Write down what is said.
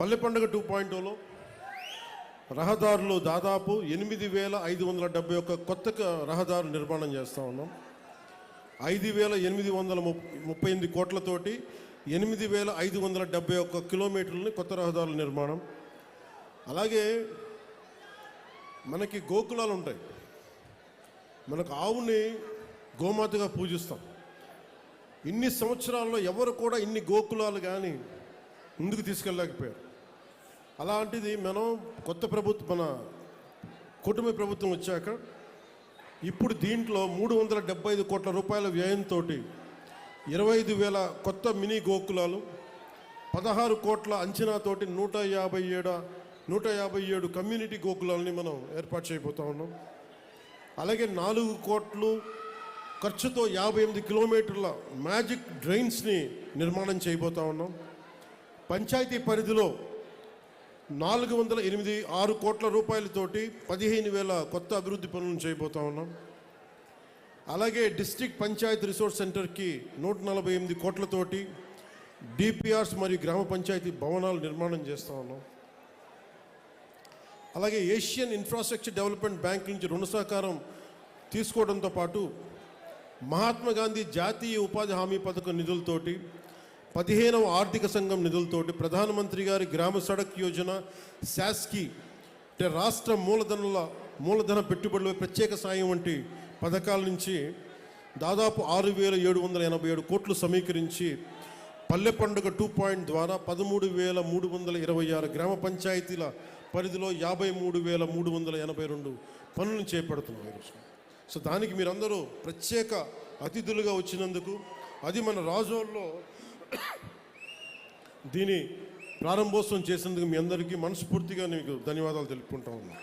పల్లె పండుగ two point టూలో రహదారులు దాదాపు ఎనిమిది వేల ఐదు వందల డెబ్బై ఒక్క కొత్త రహదారు నిర్మాణం చేస్తూ ఉన్నాం. ఐదు వేల ఎనిమిది వందల ముప్పై ఎనిమిది కోట్లతోటి ఎనిమిది వేల ఐదు వందల డెబ్బై ఒక్క కిలోమీటర్లని కొత్త రహదారుల నిర్మాణం. అలాగే మనకి గోకులాలు ఉంటాయి. మనకు ఆవుని గోమాతగా పూజిస్తాం. ఇన్ని సంవత్సరాల్లో ఎవరు కూడా ఇన్ని గోకులాలు కానీ ముందుకు తీసుకెళ్ళలేకపోయారు. అలాంటిది మనం కొత్త ప్రభుత్వం మన కుటుంబ ప్రభుత్వం వచ్చాక ఇప్పుడు దీంట్లో మూడు వందల డెబ్బై ఐదు కోట్ల రూపాయల వ్యయంతో ఇరవై ఐదు వేల కొత్త మినీ గోకులాలు పదహారు కోట్ల అంచనాతోటి నూట యాభై ఏడు నూట యాభై ఏడు కమ్యూనిటీ గోకులాలని మనం ఏర్పాటు చేయబోతా ఉన్నాం. అలాగే నాలుగు కోట్లు ఖర్చుతో యాభై ఎనిమిది కిలోమీటర్ల మ్యాజిక్ డ్రైన్స్ని నిర్మాణం చేయబోతా ఉన్నాం. పంచాయతీ పరిధిలో నాలుగు వందల ఎనిమిది ఆరు కోట్ల రూపాయలతోటి పదిహేను వేల కొత్త అభివృద్ధి పనులను చేయబోతా ఉన్నాం. అలాగే డిస్టిక్ పంచాయత్ రిసోర్స్ సెంటర్కి నూట నలభై ఎనిమిది కోట్లతోటి డిపిఆర్స్ మరియు గ్రామ పంచాయతీ భవనాలు నిర్మాణం చేస్తూ ఉన్నాం. అలాగే ఏషియన్ ఇన్ఫ్రాస్ట్రక్చర్ డెవలప్మెంట్ బ్యాంక్ నుంచి రుణ సహకారం తీసుకోవడంతో పాటు మహాత్మా గాంధీ జాతీయ ఉపాధి హామీ పథకం నిధులతోటి పదిహేనవ ఆర్థిక సంఘం నిధులతోటి ప్రధానమంత్రి గారి గ్రామ సడక్ యోజన శాస్కి అంటే రాష్ట్ర మూలధనుల మూలధన పెట్టుబడుల ప్రత్యేక సాయం వంటి పథకాల నుంచి దాదాపు ఆరు వేల ఏడు వందల ఎనభై ఏడు కోట్లు సమీకరించి పల్లె పండుగ టూ పాయింట్ ద్వారా పదమూడు వేల మూడు వందల ఇరవై ఆరు గ్రామ పంచాయతీల పరిధిలో యాభై మూడు వేల మూడు వందల ఎనభై రెండు పనులను చేపడుతున్నాం ఈరోజు సో దానికి మీరందరూ ప్రత్యేక అతిథులుగా వచ్చినందుకు అది మన రాజోల్లో దీని ప్రారంభోత్సవం చేసినందుకు మీ అందరికీ మనస్ఫూర్తిగా మీకు ధన్యవాదాలు తెలుపుకుంటా ఉన్నాను.